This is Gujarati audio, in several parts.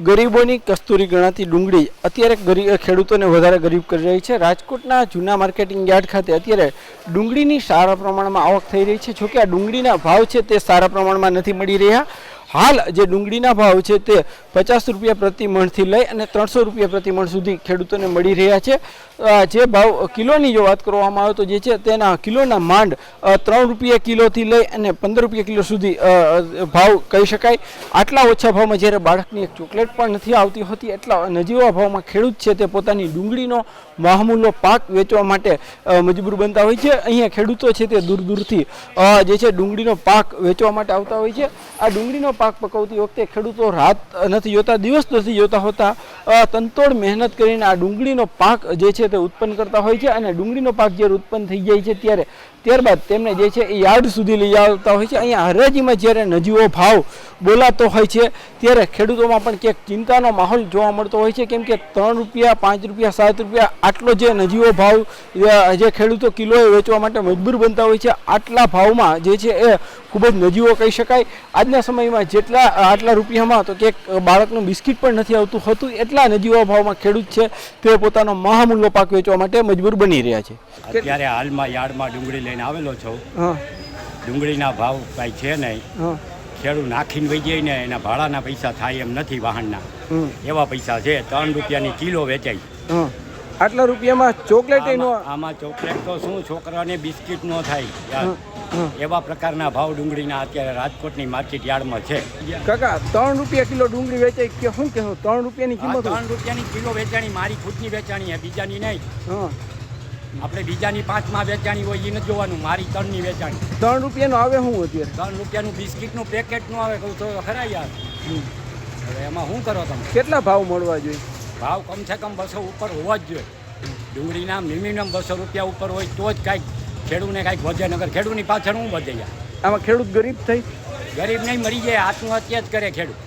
ગરીબોની કસ્તુરી ગણાતી ડુંગળી અત્યારે ગરીબ ખેડૂતોને વધારે ગરીબ કરી રહી છે. રાજકોટના જૂના માર્કેટિંગ યાર્ડ ખાતે અત્યારે ડુંગળીની સારા પ્રમાણમાં આવક થઈ રહી છે. જોકે આ ડુંગળીના ભાવ છે તે સારા પ્રમાણમાં નથી મળી રહ્યા. હાલ જે ડુંગળીના ભાવ છે તે પચાસ રૂપિયા પ્રતિ મણથી લઈ અને ત્રણસો રૂપિયા પ્રતિ મણ સુધી ખેડૂતોને મળી રહ્યા છે. જે ભાવ કિલોની જો વાત કરવામાં આવે તો જે છે તેના કિલોના માંડ ત્રણ રૂપિયા કિલોથી લઈ અને પંદર રૂપિયા કિલો સુધી ભાવ કહી શકાય. આટલા ઓછા ભાવમાં જ્યારે બાળકની એક ચોકલેટ પણ નથી આવતી હોતી, એટલા નજીવા ભાવમાં ખેડૂત છે તે પોતાની ડુંગળીનો મહામૂલો પાક વેચવા માટે મજબૂર બનતા હોય છે. અહીંયા ખેડૂતો છે તે દૂર દૂરથી જે છે ડુંગળીનો પાક વેચવા માટે આવતા હોય છે. આ ડુંગળીનો પાક પકવતી વખતે ખેડૂતો રાત નથી જોતા, દિવસ નથી જોતા હોતા. તંતોડ મહેનત કરીને આ ડુંગળીનો પાક જે છે તે ઉત્પન્ન કરતા હોય છે અને ડુંગળીનો પાક જ્યારે ઉત્પન્ન થઈ જાય છે ત્યારે, ત્યારબાદ તેમને જે છે એ યાર્ડ સુધી લઈ આવતા હોય છે. અહીંયા હરાજીમાં જ્યારે નજીવો ભાવ બોલાતો હોય છે, ત્યારે ખેડૂતોમાં પણ ક્યાંક ચિંતાનો માહોલ જોવા મળતો હોય છે. કેમ કે ત્રણ રૂપિયા, પાંચ રૂપિયા, સાત રૂપિયા આટલો જે નજીવો ભાવ જે ખેડૂતો કિલોએ વેચવા માટે મજબૂર બનતા હોય છે, આટલા ભાવમાં જે છે એ ખૂબ જ નજીવો કહી શકાય. આજના સમયમાં જેટલા આટલા રૂપિયામાં તો ક્યાંક બાળકનું બિસ્કિટ પણ નથી આવતું હતું એટલા નજીવા ભાવમાં ખેડૂત છે તે પોતાનો મહામૂલ્ય પાક વેચવા માટે મજબૂર બની રહ્યા છે. અત્યારે હાલમાં યાર્ડમાં ડુંગળી લઈને આવેલો છો. ડુંગળીના ભાવ કાંઈ છે નહીં. ખેડૂત નાખીને વહી જાય ને એના ભાડાના પૈસા થાય એમ નથી વાહનના. એવા પૈસા છે ત્રણ રૂપિયાની કિલો વેચાય. આટલા રૂપિયામાં ચોકલેટ નો આમાં ચોકલેટ તો શું? છોકરાને બિસ્કિટ નો થાય એવા પ્રકારના ભાવ ડુંગળીના અત્યારે રાજકોટની માર્કેટ યાર્ડમાં છે. કાકા ત્રણ રૂપિયા કિલો ડુંગળી વેચાય કે શું કે ત્રણ રૂપિયાની કિંમત ત્રણ રૂપિયાની કિલો વેચાણી મારી ખુદની વેચાણી છે બીજાની નહીં. હા. આપણે બીજાની પાંચમાં વેચાણી હોય એ નથી જોવાનું મારી ત્રણની વેચાણી. ત્રણ રૂપિયાનો આવે શું અત્યારે? ત્રણ રૂપિયાનું બિસ્કિટનું પેકેટનું આવે કહું તો ખરા યાર. હવે એમાં શું કરો તમે? કેટલા ભાવ મળવા જોઈએ? ભાવ કમસે કમ બસો ઉપર હોવા જ જોઈએ. ડુંગળીના મિનિમમ બસો રૂપિયા ઉપર હોય તો જ કાંઈક ખેડૂને કાંઈક વધે નગર ખેડૂની પાછળ હું વધે જાય આમાં ખેડૂત ગરીબ થઈ? ગરીબ નહીં મરી જાય આત્મહત્યા જ કરે ખેડૂત.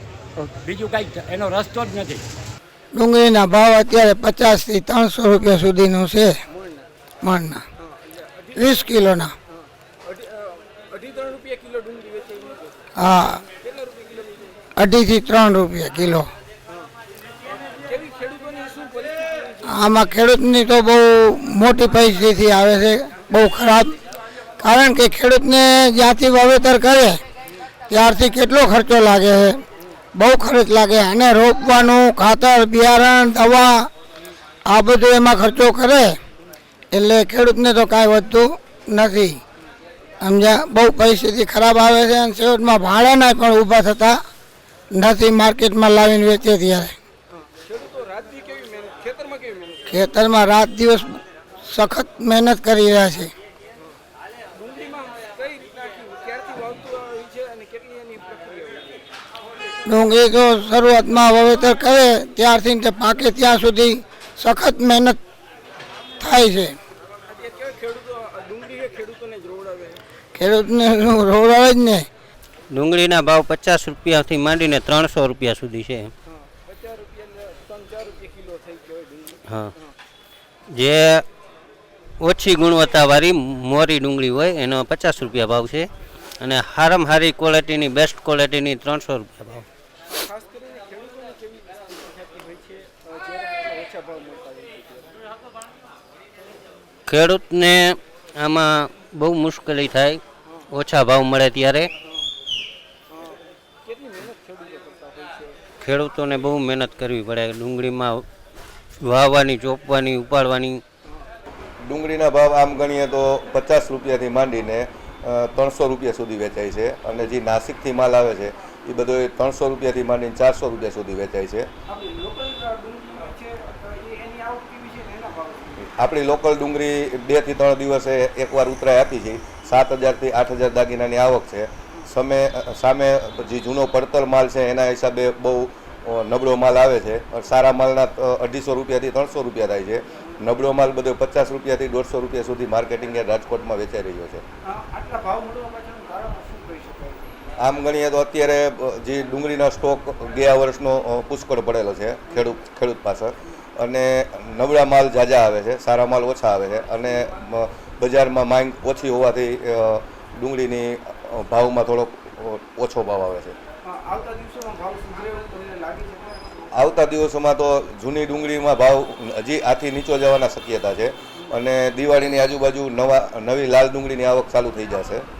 બીજું કાંઈક એનો રસ્તો જ નથી. ડુંગળીના ભાવ અત્યારે પચાસથી ત્રણસો રૂપિયા સુધીનું છે. મણના. વીસ કિલોના. અઢી ત્રણ રૂપિયા કિલો ડુંગળી વેચાય હા. અઢીથી ત્રણ રૂપિયા કિલો કેવી ખેડૂતોની શું પરિસ્થિતિ આમાં ખેડૂતની તો બહુ મોટી પરિસ્થિતિ આવે છે, બહુ ખરાબ. કારણ કે ખેડૂતને જ્યાંથી વાવેતર કરે, ત્યારથી કેટલો ખર્ચો લાગે છે? બહુ ખર્ચ લાગે. અને રોપવાનું, ખાતર, બિયારણ, દવા, આ બધું એમાં ખર્ચો કરે, એટલે ખેડૂતને તો કાંઈ વધતું નથી. સમજ્યા? બહુ પરિસ્થિતિ ખરાબ આવે છે અને છેવટમાં ભાડાના પણ ઊભા થતા નથી, માર્કેટમાં લાવીને વેચે ત્યારે ખેડૂતો રાતથી કેવી મહેનત ખેતરમાં રાત દિવસ સખત મહેનત કરી રહ્યા છે? ડુંગળી તો શરૂઆતમાં વાવેતર કરે, ત્યારથી તે પાકે ત્યાં સુધી સખત મહેનત થાય છે. ખેડૂતોને જ રોડ જ ને. ડુંગળીના ભાવ પચાસ રૂપિયાથી માંડીને ત્રણસો રૂપિયા સુધી છે હા પચાસ રૂપિયા ત્રણ ચાર રૂપિયા કિલો થઈ ગયો હોય ડુંગળી હા. જે ઓછી ગુણવત્તાવાળી મોરી ડુંગળી હોય એનો પચાસ રૂપિયા ભાવ છે અને હારમ હારી ક્વોલિટીની બેસ્ટ ક્વોલિટીની ત્રણસો રૂપિયા ભાવ. ખેડૂતોને આમાં બહુ મુશ્કેલી થાય ઓછા ભાવ મળે ત્યારે. ખેડૂતોને બહુ મહેનત કરવી પડે ડુંગળીમાં વાવવાની, ચોપવાની, ઉપાડવાની. ડુંગળીના ભાવ આમ ગણીએ તો પચાસ રૂપિયાથી માંડીને ત્રણસો રૂપિયા સુધી વેચાય છે અને જે નાસિકથી માલ આવે છે, એ બધો ત્રણસો રૂપિયાથી માંડીને ચારસો રૂપિયા સુધી વેચાય છે. આપણી લોકલ ડુંગળી બેથી ત્રણ દિવસે એકવાર ઉતરાય આપી છે. સાત હજારથી આઠ હજાર દાગીનાની આવક છે. સામે સામે જે જૂનો પડતર માલ છે, એના હિસાબે બહુ નબળો માલ આવે છે. સારા માલના અઢીસો રૂપિયાથી ત્રણસો રૂપિયા થાય છે. નબળો માલ બધો પચાસ રૂપિયાથી દોઢસો રૂપિયા સુધી માર્કેટિંગ રાજકોટમાં વેચાઈ રહ્યો છે. આમ ગણીએ તો અત્યારે જે ડુંગળીનો સ્ટોક ગયા વર્ષનો પુષ્કળ પડેલો છે ખેડૂત ખેડૂત પાસે અને નબળા માલ ઝાઝા આવે છે સારા માલ ઓછા આવે છે. અને બજારમાં માંગ ઓછી હોવાથી ડુંગળીની ભાવમાં થોડોક ઓછો ભાવ આવે છે. આવતા દિવસોમાં ભાવ સુધરે આવતા દિવસોમાં તો જૂની ડુંગળીમાં ભાવ હજી આથી નીચો જવાના શક્યતા છે. અને દિવાળીની આજુબાજુ નવા, નવી લાલ ડુંગળીની આવક ચાલુ થઈ જશે.